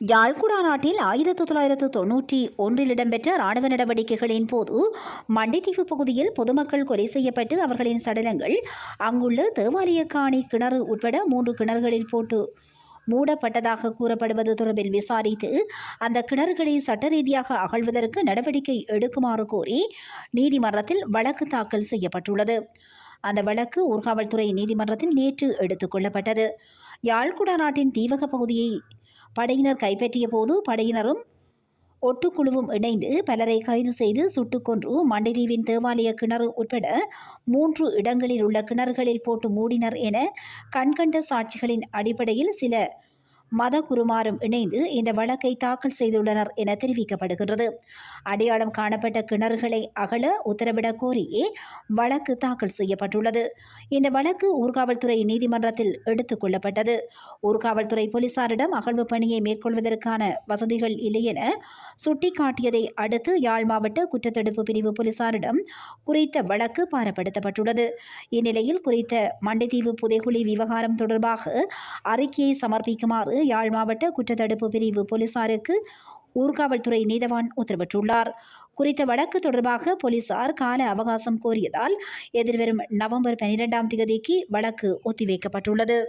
யாழ்குடா நாட்டில் ஆயிரத்து தொள்ளாயிரத்து தொன்னூற்றி ஒன்றில் இடம்பெற்ற ராணுவ நடவடிக்கைகளின் போது மண்டித்தீவு பகுதியில் பொதுமக்கள் கொலை செய்யப்பட்டு அவர்களின் சடலங்கள் அங்குள்ள தேவாலய காணி கிணறு உட்பட மூன்று கிணறுகளில் போட்டு மூடப்பட்டதாக கூறப்படுவது தொடர்பில் விசாரித்து அந்த கிணறுகளை சட்ட ரீதியாக அகழ்வதற்கு நடவடிக்கை எடுக்குமாறு கோரி நீதிமன்றத்தில் வழக்கு தாக்கல் செய்யப்பட்டுள்ளது. அந்த வழக்கு ஊர்காவல்துறை நீதிமன்றத்தில் நேற்று எடுத்துக் கொள்ளப்பட்டது. யாழ்குடா நாட்டின் தீவக பகுதியை படையினர் கைப்பற்றிய போது படையினரும் ஒட்டுக்குழுவும் இணைந்து பலரை கைது செய்து சுட்டுக்கொன்று மண்டிரீவின் தேவாலய கிணறு உட்பட மூன்று இடங்களில் உள்ள கிணறுகளில் போட்டு மூடினர் என கண்கண்ட சாட்சிகளின் அடிப்படையில் சில மதகுருமாரும் இணைந்து இந்த வழக்கை தாக்கல் செய்துள்ளனர் என தெரிவிக்கப்படுகிறது அடையாளம் காணப்பட்ட கிணறுகளை அகல உத்தரவிடக் கோரியே வழக்கு தாக்கல் செய்யப்பட்டுள்ளது. இந்த வழக்கு ஊர்காவல்துறை நீதிமன்றத்தில் எடுத்துக் கொள்ளப்பட்டது. ஊர்காவல்துறை போலீசாரிடம் அகழ்வு பணியை மேற்கொள்வதற்கான வசதிகள் இல்லை என சுட்டிக்காட்டியதை அடுத்து யாழ் மாவட்ட குற்றத்தடுப்பு பிரிவு போலீசாரிடம் குறித்த வழக்கு பாரப்படுத்தப்பட்டுள்ளது. இந்நிலையில் குறித்த மண்டைத்தீவு புதைகுழி விவகாரம் தொடர்பாக அறிக்கையை சமர்ப்பிக்குமாறு யாழ் மாவட்ட குற்றத்தடுப்பு பிரிவு போலீசாருக்கு ஊர்காவல்துறை நீதவான் உத்தரவிட்டுள்ளார். குறித்த வழக்கு தொடர்பாக போலீசார் கால அவகாசம் கோரியதால் எதிர்வரும் நவம்பர் பனிரெண்டாம் தேதிக்கு வழக்கு ஒத்திவைக்கப்பட்டுள்ளது.